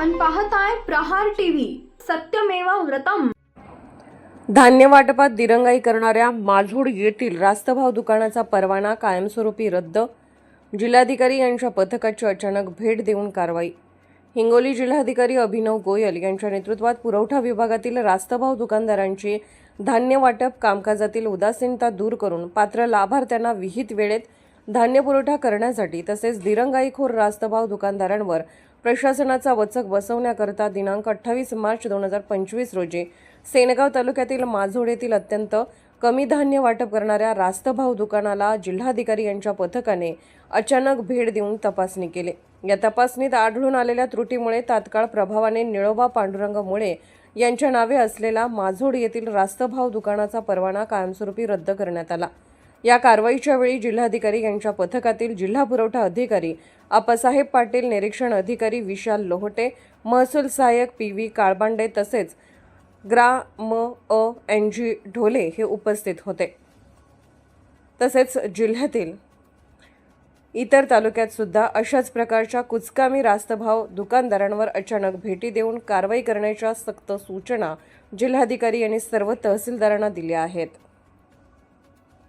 पाहताय प्रहार टीव्ही. सत्यमेवा व्रतम. धान्य वाटपात दिरंगाई करणाऱ्या माझोड येथील रास्तभाव दुकानाचा परवाना कायमस्वरूपी रद्द. जिल्हाधिकारी यांच्या पथकाची अचानक भेट देऊन कारवाई. हिंगोली जिल्हाधिकारी अभिनव गोयल यांच्या नेतृत्वात पुरवठा विभागातील रास्तभाव दुकानदारांची धान्य वाटप कामकाजातील उदासीनता दूर करून पात्र लाभार्थ्यांना विहित वेळेत धान्य पुरवठा करण्यासाठी तसेच दिरंगाईखोर रास्तभाव दुकानदारांवर प्रशासनाचा वचक बसवण्याकरता दिनांक अठ्ठावीस मार्च दोन हजार पंचवीस रोजी सेनगाव तालुक्यातील माझोड येथील अत्यंत कमी धान्य वाटप करणाऱ्या रास्तभाव दुकानाला जिल्हाधिकारी यांच्या पथकाने अचानक भेट देऊन तपासणी केली. या तपासणीत आढळून आलेल्या त्रुटीमुळे तात्काळ प्रभावाने निळोबा पांडुरंग मुळे यांच्या नावे असलेला माझोड येथील रास्तभाव दुकानाचा परवाना कायमस्वरूपी रद्द करण्यात आला. या कारवाईच्या वेळी जिल्हाधिकारी यांच्या पथकातील जिल्हा पुरवठा अधिकारी आप्पासाहेब पाटील निरीक्षण अधिकारी विशाल लोहटे महसूल सहाय्यक पी व्ही काळबांडे तसेच ग्रा म अ एन जी ढोले हे उपस्थित होते. तसेच जिल्ह्यातील इतर तालुक्यात सुद्धा अशाच प्रकारच्या कुचकामी रास्तभाव दुकानदारांवर अचानक भेटी देऊन कारवाई करण्याच्या सक्त सूचना जिल्हाधिकारी यांनी सर्व तहसीलदारांना दिल्या आहेत.